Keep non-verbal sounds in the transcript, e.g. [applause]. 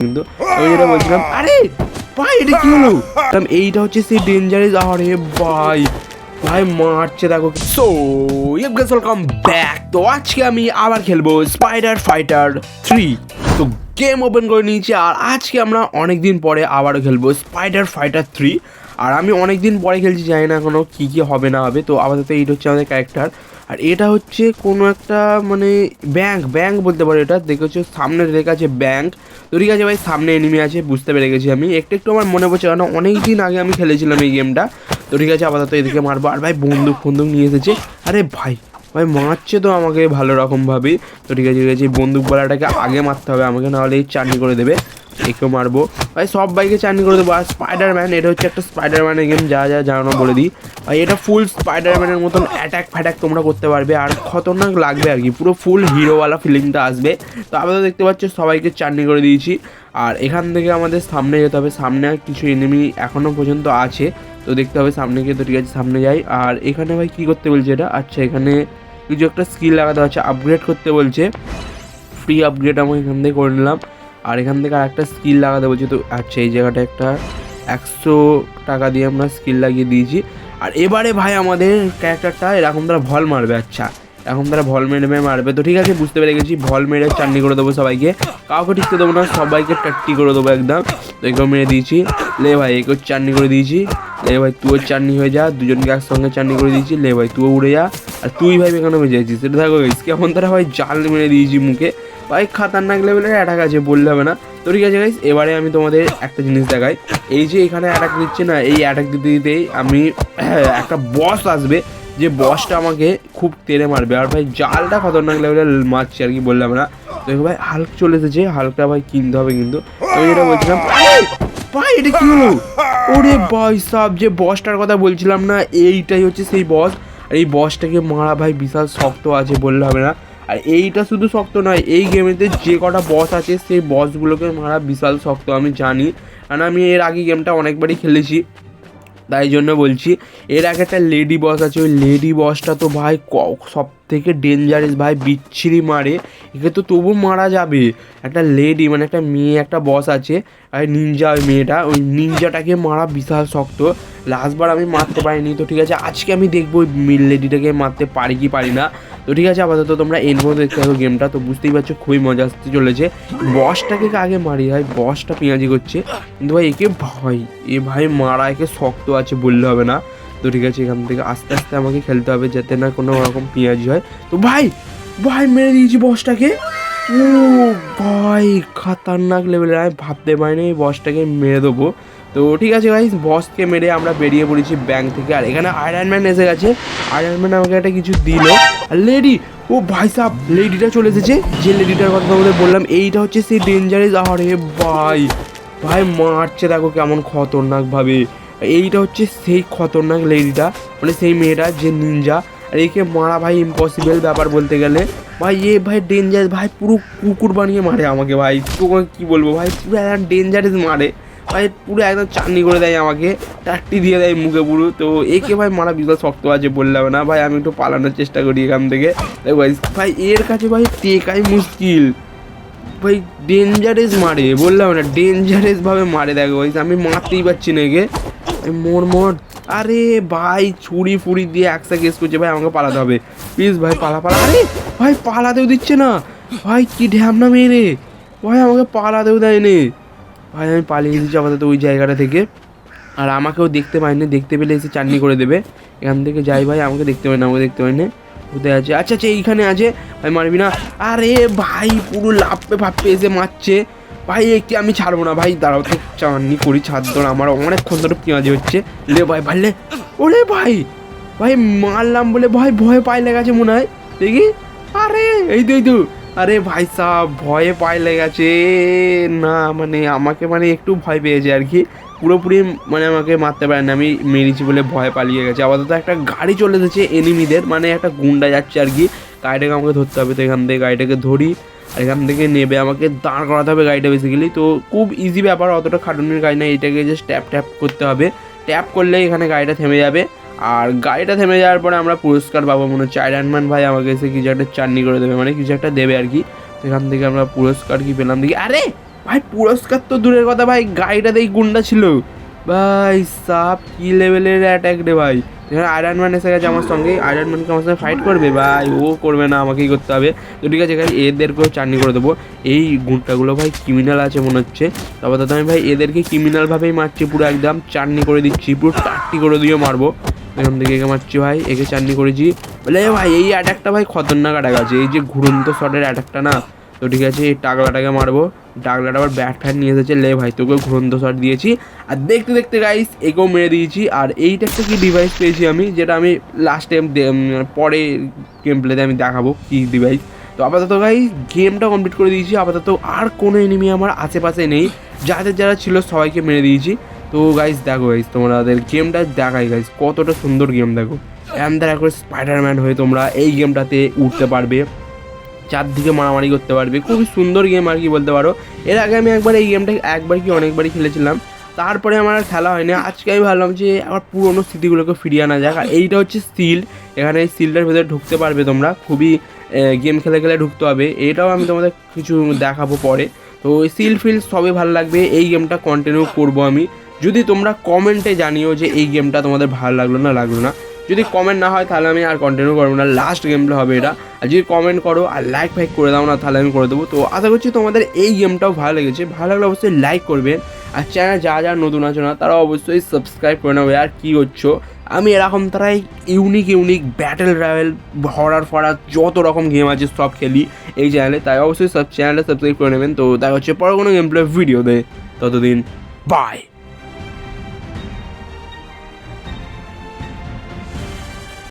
কিন্তু আমি যেটা বলছিলাম, আরে, ভাই, এটা কি হলো? এইটা হচ্ছে সেই ডেঞ্জারাস আরে ভাই ভাই, মারছে দেখো। সো ইয়েস ওয়েলকাম ব্যাক তো আজকে আমি আবার খেলব স্পাইডার ফাইটার থ্রি তো গেম ওপেন করে নিয়েছি, আর আজকে আমরা অনেক দিন পরে আবারও খেলব স্পাইডার ফাইটার থ্রি আর আমি অনেক দিন পরে খেলছি, জানি না এখনও কী কী হবে না হবে। তো আপাতত এইটা হচ্ছে আমাদের ক্যারেক্টার আর এটা হচ্ছে কোনো একটা মানে ব্যাংক ব্যাংক বলতে পারো এটা। দেখে হচ্ছে সামনে লেখা আছে ব্যাংক তো ঠিক আছে ভাই, সামনে এনিমি আছে, বুঝতে পেরে গেছি আমি। একটু একটু আমার মনে পড়ছে, কারণ অনেক দিন আগে আমি খেলেছিলাম এই গেমটা তো ঠিক আছে, আপাতত এদিকে মারবো। আর ভাই, বন্দুক, ফন্দুক নিয়ে এসেছে। আরে ভাই ভাই, মারছে তো আমাকে ভালো রকমভাবেই। তো ঠিক আছে ঠিক আছে এই বন্দুক বলাটাকে আগে মারতে হবে। আমাকে নাহলে চাটনি করে দেবে। একেও মারবো। ভাই, সব বাইকে চাটনি করে দেবো। আর স্পাইডারম্যান এটা হচ্ছে একটা স্পাইডারম্যানের গেম যা যা জানানো বলে দিই। ভাই, এটা ফুল স্পাইডারম্যানের মতন অ্যাটাক ফ্যাটাক তোমরা করতে পারবে। আর খতরনাক লাগবে আর কি, পুরো ফুল হিরোওয়ালা ফিলিংটা আসবে। তো আপাতত দেখতে পাচ্ছ, সবাইকে চাটনি করে দিয়েছি। আর এখান থেকে আমাদের সামনে যেতে হবে। সামনে আর কিছু এনিমি এখনও পর্যন্ত আছে। তো দেখতে হবে সামনে গিয়ে তো ঠিক আছে, সামনে যাই। আর এখানে ভাই, কী করতে বলছে এটা? আচ্ছা এখানে কিছু একটা স্কিল লাগাতে হচ্ছে আপগ্রেড করতে বলছে। ফ্রি আপগ্রেড আমি এখান থেকে করে নিলাম। আর এখান থেকে আর একটা স্কিল লাগাতে বলছে তো আচ্ছা এই জায়গাটা একটা একশো টাকা দিয়ে আমরা স্কিল লাগিয়ে দিয়েছি। আর এবারে ভাই আমাদের ক্যারেক্টারটা এরকম তারা ভল মারবে আচ্ছা। এখন তারা ভল মেরে মেরে মারবে। তো ঠিক আছে, বুঝতে পেরে গেছি ভল মেরে চাটনি করে দেবো সবাইকে। কাউকে টিকতে দেবো না, সবাইকে টাট্টি করে দেবো একদম। তো একেও মেরে দিয়েছি। লে ভাই, একেও চাটনি করে দিয়েছি। লে ভাই, তুইও চাটনি হয়ে যা, দুজনকে একসঙ্গে চাটনি করে দিয়েছি। লে ভাই, তুইও উড়ে যা। আর তুই ভাই, এখানে বেঁচে আছিস। সেটা দেখো কেমন তারা ভাই জাল মেরে দিয়েছি মুখে। ভাই, খাতারনাক লেভেলের অ্যাটাক আছে, বললে হবে না। তো ঠিক আছে গাইস এবারে আমি তোমাদের একটা জিনিস দেখাই। এই যে এখানে অ্যাটাক দিচ্ছে না, এই অ্যাটাক দিতে দিতেই আমি, [coughs] একটা বস আসবে, যে বসটা আমাকে খুব তেড়ে মারবে। আর ভাই, জালটা খতরনাক লেভেলে মারছে আর কি বললাম না। তো ভাই হাল্ক চলে এসেছে হালকা ভাই কিনতে হবে কিন্তু। আমি যেটা বলছিলাম ভাই, এটা কি হলো? ওরে ভাই সাব, যে বসটার কথা বলছিলাম না, এইটাই হচ্ছে সেই বস আর এই বসটাকে মারা ভাই বিশাল শক্ত আছে, বললে হবে না। আর এইটা শুধু শক্ত নয়, এই গেমেতে যে কটা বস আছে, সেই বসগুলোকে মারা বিশাল শক্ত, আমি জানি। কারণ আমি এর আগে গেমটা অনেকবারই খেলেছি, তাই জন্য বলছি। এর আগে একটা লেডি বস আছে, ওই লেডি বসটা তো ভাই সব থেকে ডেঞ্জারাস ভাই বিচ্ছিরি মারে। একে তো তবু মারা যাবে। একটা লেডি মানে একটা মেয়ে, একটা বস আছে আর নিনজা ওই মেয়েটা, ওই নিনজাটাকে মারা বিশাল শক্ত। লাস্টবার আমি মারতে পারিনি, তো ঠিক আছে, আজকে আমি দেখব ওই লেডিটাকে মারতে পারি কি পারি না। তো ঠিক আছে, আপাতত তোমরা এর মধ্যে দেখতে থাকো গেমটা। তো বুঝতেই পারছ, খুবই মজা আসতে চলেছে। বসটাকে আগে মারি? ভাই বসটা পেঁয়াজি করছে। কিন্তু ভাই, একে ভাই, এ ভাই মারা, একে শক্ত আছে বললে হবে না। তো ঠিক আছে, এখান থেকে আস্তে আস্তে আমাকে খেলতে হবে যাতে না কোনো রকম পেঁয়াজি হয়। তো ভাই ভাই মেরে দিয়েছি বসটাকে ও ভাই, খাতারনাক লেভেলের আমি ভাবতে পারিনি এই বসটাকে মেরে দেবো। তো ঠিক আছে ভাই বসকে মেরে আমরা বেরিয়ে পড়েছি ব্যাংক থেকে। আর এখানে আয়রন ম্যান এসে গেছে। আয়রন ম্যান আমাকে একটা কিছু দিল। আর লেডি ও ভাই সাহ লেডিটা চলে এসেছে। যে লেডিটার কথা বলে বললাম, এইটা হচ্ছে সেই ডেঞ্জারাস আরে ভাই ভাই মারছে দেখো কেমন খতরনাকভাবে। এইটা হচ্ছে সেই খতরনাক লেডিটা মানে সেই মেয়েটা, যে নিনজা আর একে মারা ভাই ইম্পসিবল ব্যাপার বলতে গেলে। ভাই, এ ভাই ডেঞ্জার ভাই পুরো কুকুর বানিয়ে মারে আমাকে ভাই। তোকে কী বলব ভাই, পুরো একদম ডেঞ্জারাস মারে। ভাই পুরো একদম চাটনি করে দেয় আমাকে টাট্টি দিয়ে দেয় মুখে পুরো। তো একে ভাই মারা বিশাল শক্ত আছে বললাম না ভাই, আমি একটু পালানোর চেষ্টা করি এখান থেকে। ভাই ভাই এর কাছে ভাই টেকাই মুশকিল। ভাই ডেঞ্জারাস মারে, বললাম না ডেঞ্জারেসভাবে মারে দেখো ভাই আমি মারতেই পারছি না একে। মোর মোর। আরে ভাই, ছুরি ফুরি দিয়ে একসা কেস করছে। ভাই, আমাকে পালাতে হবে। প্লিজ ভাই, পালা পালা। আরে ভাই, পালাতেও দিচ্ছে না। ভাই, কি ঢ্যামনা মেরে ভাই, আমাকে পালাতেও দেয়নি। ভাই, আমি পালিয়ে দিচ্ছি আপাতত ওই জায়গাটা থেকে। আর আমাকেও দেখতে পাইনি, দেখতে পেলে এসে চাটনি করে দেবে। এখান থেকে যাই ভাই, আমাকে দেখতে পাই না আমাকে দেখতে পাই না কোথায় আছে? আচ্ছা আচ্ছা এইখানে আছে। ভাই, মারবি না। আরে ভাই, পুরো লাপে ফাপে এসে মারছে। ভাই একটি আমি ছাড়বো না? ভাই, দাঁড়াও তো চাননি করি, ছাড় ধর, আমার অনেকক্ষণ ধরে পেঁয়াজি হচ্ছে। লে ভাই ভাইলে ওরে ভাই ভাই, মারলাম বলে ভাই ভয় পায়ে লেগেছে মনে হয়। দেখি। আরে, এই তো এই তো। আরে ভাই সাহ ভয়ে পায়ে লেগেছে। না মানে আমাকে মানে একটু ভয় পেয়েছে আর কি। পুরোপুরি মানে আমাকে মারতে পারে না। আমি মেরেছি বলে ভয় পালিয়ে গেছে। আপাতত একটা গাড়ি চলে এসেছে এনিমিদের মানে একটা গুন্ডা যাচ্ছে আর কি। গাড়িটাকে আমাকে ধরতে হবে তো এখান থেকে। গাড়িটাকে ধরি। আর এখান থেকে নেবে, আমাকে দাঁড় করাতে হবে গাড়িটা বেসিক্যালি তো খুব ইজি ব্যাপার, অতটা খাটুনির গাড়ি না, এটাকে জাস্ট ট্যাপ ট্যাপ করতে হবে। ট্যাপ করলে এখানে গাড়িটা থেমে যাবে। আর গাড়িটা থেমে যাওয়ার পরে আমরা পুরস্কার পাবো মনে হচ্ছে। আয়রনম্যান ভাই আমাকে এসে কিছু একটা চাটনি করে দেবে মানে কিছু একটা দেবে আর কি। তো এখান থেকে আমরা পুরস্কার কি পেলাম দেখি। আরে ভাই, পুরস্কার তো দূরের কথা ভাই গাড়িটা গাড়িটাতেই গুন্ডা ছিল। ভাই সাপ, কি লেভেলের অ্যাটাক রে ভাই। আয়রন ম্যান এসে গেছে আমার সঙ্গে আয়রন ম্যানকে আমার সঙ্গে ফাইট করবে ভাই ও করবে না, আমাকেই করতে হবে। তো ঠিক আছে, এখানে এদেরকেও চাটনি করে দেবো। এই গুন্ডাগুলো ভাই ক্রিমিনাল আছে মনে হচ্ছে। তারপর তো আমি ভাই এদেরকে ক্রিমিনালভাবেই মারছি পুরো একদম। চাটনি করে দিচ্ছি, পুরো টাট্টি করে দিয়ে মারবো। এখান থেকে একে মারছি ভাই, একে চাটনি করেছি। বলে ভাই, এই অ্যাটাকটা ভাই খতরনাক অ্যাটাক আছে। এই যে ঘুরন্ত শটের অ্যাটাকটা না। তো ঠিক আছে, এই টাকলাটাকে মারবো। টাকলাটা আবার ব্যাট ফ্যাট নিয়ে এসেছে। লে ভাই তোকে ঘুরন্ত শট দিয়েছি। আর দেখতে দেখতে গাইস একেও মেরে দিয়েছি। আর এইটা একটা কি ডিভাইস পেয়েছি আমি, যেটা আমি লাস্ট টাইম পরে গেম প্লেতে আমি দেখাবো কি ডিভাইস তো আপাতত গাইস গেমটা কমপ্লিট করে দিয়েছি। আপাতত আর কোনো এনিমি আমার আশেপাশে নেই। যাদের, যারা ছিল সবাইকে মেরে দিয়েছি। তো গাইস দেখো গাইস তোমাদের গেমটা দেখাই গাইস কতটা সুন্দর গেম দেখো। এম দেখা করে স্পাইডারম্যান হয়ে তোমরা এই গেমটাতে উঠতে পারবে। চারদিকে মারামারি করতে পারবে। খুবই সুন্দর গেম আর কি বলতে পারো। এর আগে আমি একবার এই গেমটা একবার কি অনেকবারই খেলেছিলাম। তারপরে আমার আর খেলা হয়নি। আজকে আমি ভাবলাম যে আমার পুরোনো স্মৃতিগুলোকে ফিরিয়ে আনা যাক। আর এইটা হচ্ছে সিল এখানে এই সিলটার ভেতরে ঢুকতে পারবে তোমরা। খুবই গেম খেলে খেলে ঢুকতে হবে। এটাও আমি তোমাদের কিছু দেখাবো পরে। তো ওই সিল ফিল সবই ভালো লাগবে। এই গেমটা কন্টিনিউ করব আমি। যদি তোমরা কমেন্টে জানিও যে এই গেমটা তোমাদের ভালো লাগল না লাগল না। যদি কমেন্ট না হয়, তাহলে আমি আর কন্টিনিউ করব না। লাস্ট গেম হবে এটা। আর যদি কমেন্ট করো আর লাইক ফাইক করে দাও না, তাহলে আমি করে দেবো। তো আশা করছি তোমাদের এই গেমটাও ভালো লেগেছে। ভালো লাগলে অবশ্যই লাইক করবেন আর চ্যানেল যা যা নতুন আছে না, তারা অবশ্যই সাবস্ক্রাইব করে নেবে আর কী করছ? আমি এরকম তারাই unique unique battle royale horror ফরার, যত রকম গেম আছে, সব খেলি এই চ্যানেলে তাই অবশ্যই সব চ্যানেলে সাবস্ক্রাইব করে নেবেন। তো দেখা হচ্ছে পরে কোনো গেম প্লে ভিডিও দেয় ততদিন বাই